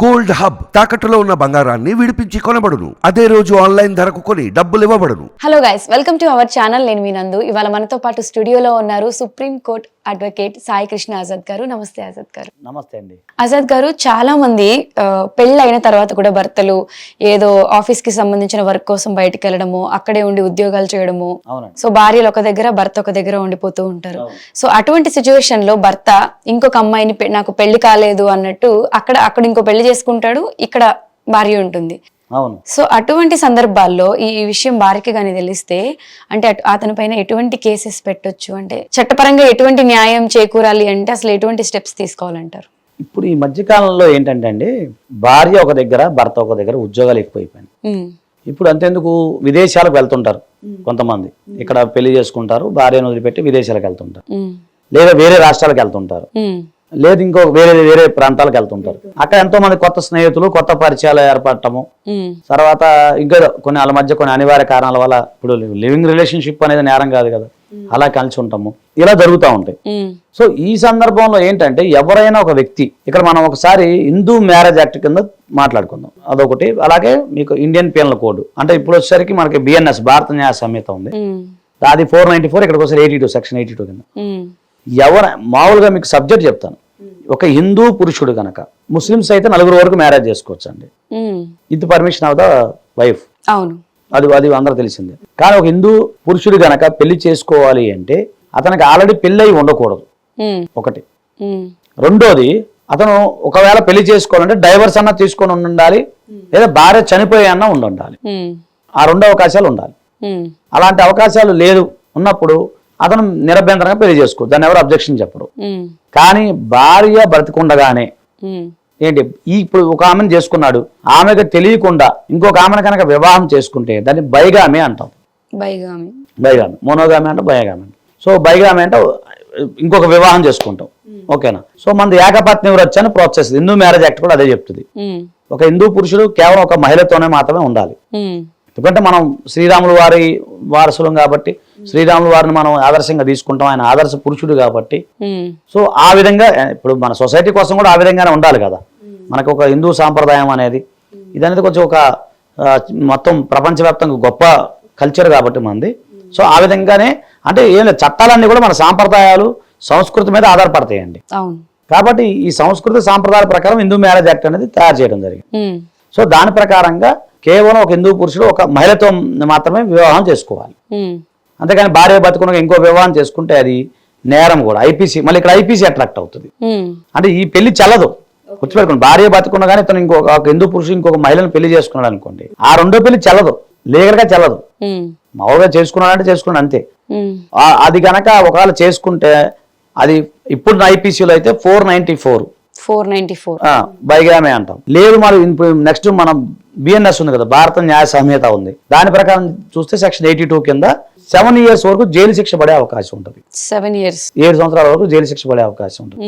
Gold hub తాకట్టులో ఉన్న బంగారాన్ని విడిపించి కొనబడును. అదే రోజు ఆన్లైన్ ధరకు కొని డబ్బులు ఇవ్వబడును hello guys welcome to our channel నేను మీ నందు. ఇవాళ మనతో పాటు స్టూడియోలో ఉన్నారు supreme court advocate Sai Krishna Azad garu. నమస్తే ఆజాద్ గారు. నమస్తే అండి. ఆజాద్ గారు చాలా మంది ఆ, పెళ్ళి అయిన తర్వాత కూడా భర్తలు ఏదో ఆఫీస్కి సంబంధించిన వర్క్ కోసం బయటికి వెళ్ళడము అక్కడే ఉండి ఉద్యోగాలు చేయడము. సో భార్యలు ఒక దగ్గర భర్త ఒక దగ్గర ఉండిపోతూ ఉంటారు. సో అటువంటి సిచ్యువేషన్లో భర్త ఇంకొక అమ్మాయిని నాకు పెళ్ళి కాలేదు అన్నట్టు అక్కడ అక్కడ ఇంకో పెళ్ళి చేసుకుంటాడు ఇక్కడ భార్య ఉంటుంది. అవును. సో అటువంటి సందర్భాల్లో ఈ విషయం భార్యకి కానీ తెలిస్తే అంటే అతని పైన ఎటువంటి కేసెస్ పెట్టొచ్చు? అంటే చట్టపరంగా ఎటువంటి న్యాయం చేకూరాలి అంటే అసలు ఎటువంటి స్టెప్స్ తీసుకోవాలంటారు? ఇప్పుడు ఈ మధ్యకాలంలో ఏంటంటే అండి భార్య ఒక దగ్గర భర్త ఒక దగ్గర ఉద్యోగాలు ఎక్కువైపోయినాయి. ఉమ్, ఇప్పుడు అంతెందుకు? విదేశాలకు వెళ్తుంటారు కొంతమంది. ఇక్కడ పెళ్ళి చేసుకుంటారు భార్యను వదిలిపెట్టి విదేశాలకు వెళ్తుంటారు. లేదా వేరే రాష్ట్రాలకు వెళ్తుంటారు. లేదు ఇంకో వేరే వేరే ప్రాంతాలకు వెళ్తుంటారు. అక్కడ ఎంతో మంది కొత్త స్నేహితులు కొత్త పరిచయాలు ఏర్పడటము. తర్వాత ఇంకా కొన్ని వాళ్ళ మధ్య కొన్ని అనివార్య కారణాల వల్ల ఇప్పుడు లివింగ్ రిలేషన్షిప్ అనేది నేరం కాదు కదా. అలా కలిసి ఉంటాము. ఇలా జరుగుతూ ఉంటాయి. సో ఈ సందర్భంలో ఏంటంటే ఎవరైనా ఒక వ్యక్తి ఇక్కడ మనం ఒకసారి హిందూ మ్యారేజ్ యాక్ట్ కింద మాట్లాడుకుందాం. అదొకటి. అలాగే మీకు ఇండియన్ పీనల్ కోడ్. అంటే ఇప్పుడు వచ్చేసరికి మనకి బిఎన్ఎస్ భారత న్యాయ సంహిత ఉంది. అది ఫోర్ నైన్టీ ఫోర్ ఇక్కడికి eighty two section eighty two కింద. ఎవరు మామూలుగా మీకు సబ్జెక్ట్ చెప్తాను. ఒక హిందూ పురుషుడు కనుక ముస్లిమ్స్ అయితే నలుగురు వరకు మ్యారేజ్ చేసుకోవచ్చు అండి ఇది పర్మిషన్ ఆఫ్ ద వైఫ్. అవును. అది అది అందరూ తెలిసిందే. కానీ ఒక హిందూ పురుషుడు గనక పెళ్ళి చేసుకోవాలి అంటే అతనికి ఆల్రెడీ పెళ్ళి అయి ఉండకూడదు ఒకటి. రెండోది అతను ఒకవేళ పెళ్ళి చేసుకోవాలంటే డైవర్స్ అన్న తీసుకొని ఉండాలి లేదా భార్య చనిపోయి అన్న ఉండి ఉండాలి. ఆ రెండు అవకాశాలు ఉండాలి. అలాంటి అవకాశాలు లేదు. ఉన్నప్పుడు అతను నిరభ్యంతరంగా పెళ్ళి చేసుకో. దాన్ని ఎవరు అబ్జెక్షన్ చెప్పరు. కానీ భార్య బ్రతికుండగానే ఏంటి ఈ ఇప్పుడు ఒక ఆమెను చేసుకున్నాడు. ఆమెకు తెలియకుండా ఇంకొక ఆమెను కనుక వివాహం చేసుకుంటే దాన్ని బైగామి అంటాం. బైగామి. బైగామి. మోనోగామి అంటే బయగామి సో బైగామి అంటే ఇంకొక వివాహం చేసుకుంటాం. ఓకేనా? సో మనది ఏకపత్ని వృత్తి అని ప్రోత్సహిస్తుంది హిందూ మ్యారేజ్ యాక్ట్ కూడా అదే చెప్తుంది. ఒక హిందూ పురుషుడు కేవలం ఒక మహిళతోనే మాత్రమే ఉండాలి. ఎందుకంటే మనం శ్రీరాములు వారి వారసులం కాబట్టి శ్రీరాములు వారిని మనం ఆదర్శంగా తీసుకుంటాం. ఆయన ఆదర్శ పురుషుడు కాబట్టి. సో ఆ విధంగా ఇప్పుడు మన సొసైటీ కోసం కూడా ఆ విధంగానే ఉండాలి కదా. మనకు ఒక హిందూ సాంప్రదాయం అనేది. ఇదనేది కొంచెం ఒక మొత్తం ప్రపంచవ్యాప్తంగా గొప్ప కల్చర్ కాబట్టి మనది సో ఆ విధంగానే అంటే ఏం లేదు చట్టాలన్నీ కూడా మన సాంప్రదాయాలు సంస్కృతి మీద ఆధారపడతాయండి. కాబట్టి ఈ సంస్కృతి సాంప్రదాయాల ప్రకారం హిందూ మ్యారేజ్ యాక్ట్ అనేది తయారు చేయడం జరిగింది. సో దాని ప్రకారంగా కేవలం ఒక హిందూ పురుషుడు ఒక మహిళతో మాత్రమే వివాహం చేసుకోవాలి. ఉమ్, అంతేగాని భార్య బతుకున్న ఇంకో వివాహం చేసుకుంటే అది నేరం కూడా. ఐపీసీ మళ్ళీ ఇక్కడ ఐపీసీ అట్రాక్ట్ అవుతుంది. అంటే ఈ పెళ్ళి చల్లదు. గుర్తుపెట్టుకోండి భార్య బతుకున్న కానీ ఇతను ఇంకొక హిందూ పురుషుడు ఇంకొక మహిళను పెళ్ళి చేసుకున్నాడు అనుకోండి ఆ రెండో పెళ్ళి చల్లదు. లీగల్గా చల్లదు మామూలుగా చేసుకున్నాడంటే చేసుకున్నాడు అంతే. అది గనక ఒకవేళ చేసుకుంటే అది ఇప్పుడు ఐపీసీలో అయితే four ninety four. Four ninety four. Bigamy అంటాం. లేదు మరి నెక్స్ట్ మనం బిఎన్ఎస్ ఉంది కదా భారత న్యాయ సంహిత ఉంది. దాని ప్రకారం చూస్తే సెక్షన్ ఎయిటీ టూ కింద సెవెన్ ఇయర్స్ వరకు జైలు శిక్ష పడే అవకాశం ఉంటుంది. Seven years. ఏడు సంవత్సరాల వరకు జైలు శిక్ష పడే అవకాశం ఉంటుంది.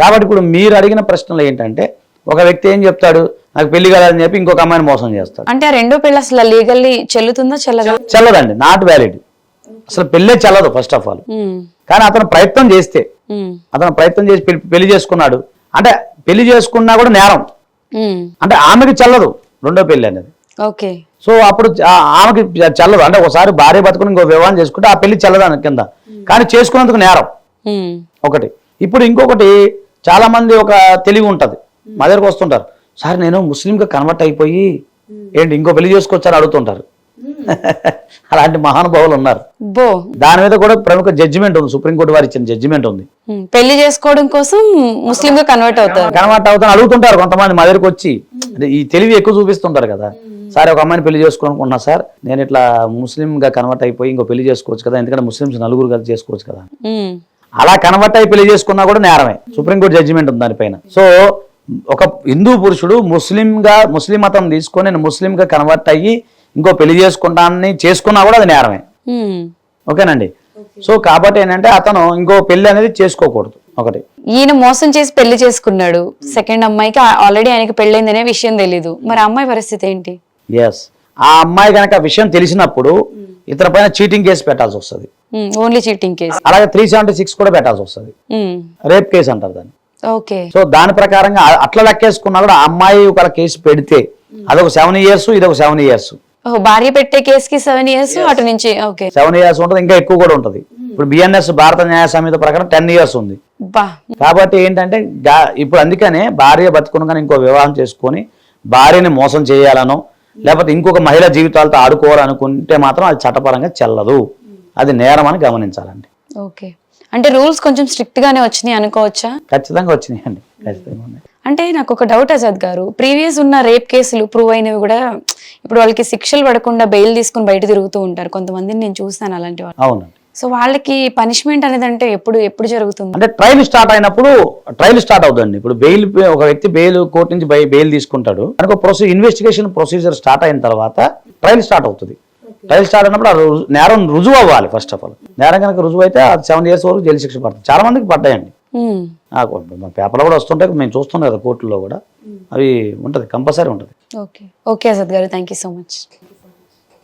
కాబట్టి ఇప్పుడు మీరు అడిగిన ప్రశ్నలు ఏంటంటే ఒక వ్యక్తి ఏం చెప్తాడు? నాకు పెళ్ళి కాదని చెప్పి ఇంకొక అమ్మాయిని మోసం చేస్తాడు. అంటే రెండో పెళ్ళి అసలు లీగల్లీ చెల్లుతుందా చెల్లదా? చల్లదండి నాట్ వ్యాలిడ్ అసలు పెళ్ళే చల్లదు ఫస్ట్ ఆఫ్ ఆల్ కానీ అతను ప్రయత్నం చేస్తే అతను ప్రయత్నం చేసి పెళ్ళి- పెళ్ళి చేసుకున్నాడు. అంటే పెళ్ళి చేసుకున్నా కూడా నేరం. అంటే ఆమెకి చల్లదు రెండో పెళ్ళి అనేది. ఓకే. సో అప్పుడు ఆమెకి చల్లదు. అంటే ఒకసారి భార్య బతుకుని ఇంకో వివాహం చేసుకుంటే ఆ పెళ్ళి చల్లదు కింద. కానీ చేసుకున్నందుకు నేరం. ఒకటి. ఇప్పుడు ఇంకొకటి చాలా మంది ఒక తెలివి ఉంటది. మా దగ్గరకు వస్తుంటారు. సార్ నేను ముస్లింగా కన్వర్ట్ అయిపోయి ఏంటి ఇంకో పెళ్ళి చేసుకోవచ్చని అడుగుతుంటారు. అలాంటి మహానుభావులు ఉన్నారు. దాని మీద కూడా ప్రముఖ జడ్జిమెంట్ ఉంది. సుప్రీంకోర్టు వారు ఇచ్చిన జడ్జిమెంట్ ఉంది. పెళ్ళి చేసుకోవడం కోసం ముస్లిం గా కన్వర్ట్ అవుతారు. కన్వర్ట్ అవుతాను అడుగుతుంటారు కొంతమంది మా దగ్గరకు వచ్చి. అంటే ఈ తెలివి ఎక్కువ చూపిస్తుంటారు కదా. సార్ ఒక అమ్మాయిని పెళ్ళి చేసుకోవాలనుకుంటున్నా సార్. నేను ఇట్లా ముస్లిం గా కన్వర్ట్ అయిపోయి ఇంకో పెళ్ళి చేసుకోవచ్చు కదా. ఎందుకంటే ముస్లిమ్స్ నలుగురు కలిసి చేసుకోవచ్చు కదా. అలా కన్వర్ట్ అయి పెళ్ళి చేసుకున్నా కూడా నేరమే. సుప్రీంకోర్టు జడ్జిమెంట్ ఉంది దానిపైన. సో ఒక హిందూ పురుషుడు ముస్లింగా ముస్లిం మతం తీసుకొని నేను ముస్లింగా కన్వర్ట్ అయ్యి ఇంకో పెళ్ళి చేసుకుంటానని చేసుకున్నా కూడా అది నేరమే. ఓకేనండి? సో కాబట్టి ఏంటంటే అతను ఇంకో పెళ్ళి అనేది చేసుకోకూడదు ఒకటి. ఈయన మోసం చేసి పెళ్ళి చేసుకున్నాడు. సెకండ్ అమ్మాయికి ఆల్రెడీ ఆయనకి పెళ్ళైందనే విషయం తెలీదు. మరి అమ్మాయి పరిస్థితి ఏంటి? ఎస్ ఆ అమ్మాయి కనుక విషయం తెలిసినప్పుడు ఇతని పైన చీటింగ్ కేసు పెట్టాల్సి వస్తుంది. ఓన్లీ చీటింగ్ కేసు అలాగే త్రీ సెవెంటీ సిక్స్ కూడా పెట్టాల్సి వస్తుంది. రేప్ కేసు అంటారు దాన్ని. ఓకే. సో దాని ప్రకారంగా అట్లా లెక్కేసుకున్నా కూడా ఆ అమ్మాయి ఒక కేసు పెడితే అదొక సెవెన్ ఇయర్స్ ఇదొక సెవెన్ ఇయర్స్ భార్య పెట్టే కేసుకి సెవెన్ ఇయర్స్ అటు నుంచి ఓకే సెవెన్ ఇయర్స్ ఉంటుంది ఇంకా ఎక్కువ కూడా ఉంటుంది. ఇప్పుడు బిఎన్ఎస్ భారత న్యాయ సంహిత ప్రకారం టెన్ ఇయర్స్ ఉంది. కాబట్టి ఏంటంటే ఇప్పుడు అందుకనే భార్య బతుకునగానే ఇంకో వివాహం చేసుకొని భార్యని మోసం చేయాలనో లేకపోతే ఇంకొక మహిళ జీవితాలతో ఆడుకోవాలనుకుంటే మాత్రం అది చట్టపరంగా చెల్లదు. అది నేరం అని గమనించాలండి. ఓకే అంటే రూల్స్ కొంచెం స్ట్రిక్ట్ గానే వచ్చినాయి అనుకోవచ్చా? ఖచ్చితంగా వచ్చినాయండి. ఖచ్చితంగా ఉన్నాయి. అంటే నాకు ఒక డౌట్ అజాద్ గారు ప్రీవియస్ ఉన్న రేప్ కేసులు ప్రూవ్ అయినవి కూడా ఇప్పుడు వాళ్ళకి శిక్షలు పడకుండా బెయిల్ తీసుకుని బయట తిరుగుతూ ఉంటారు. కొంతమందిని నేను చూస్తాను అలాంటి వాళ్ళు. అవునండి. సో వాళ్ళకి పనిష్మెంట్ అనేది అంటే ఎప్పుడు ఎప్పుడు జరుగుతుంది? అంటే ట్రయల్ స్టార్ట్ అయినప్పుడు ట్రయల్ స్టార్ట్ అవుతుంది ఇప్పుడు బెయిల్ ఒక వ్యక్తి బెయిల్ కోర్టు నుంచి బెయి- బెయిల్ తీసుకుంటాడు. మనకు ప్రొసీ ఇన్వెస్టిగేషన్ ప్రొసీజర్ స్టార్ట్ అయిన తర్వాత ట్రయల్ స్టార్ట్ అవుతుంది. ట్రయల్ స్టార్ట్ అయినప్పుడు ఆ నేరం రుజువు అవ్వాలి ఫస్ట్ ఆఫ్ ఆల్ నేరం కనుక రుజువు అయితే సెవెన్ ఇయర్స్ వరకు జైలు శిక్ష పడుతుంది. చాలా మందికి పడ్డాయండి. పేపర్లో కూడా వస్తుంటాయి మేము చూస్తున్నాం కదా కోర్టులో కూడా. అవి ఉంటుంది కంపల్సరీ ఉంటుంది. ఓకే. ఓకే అజద్ గారు థ్యాంక్ సో మచ్.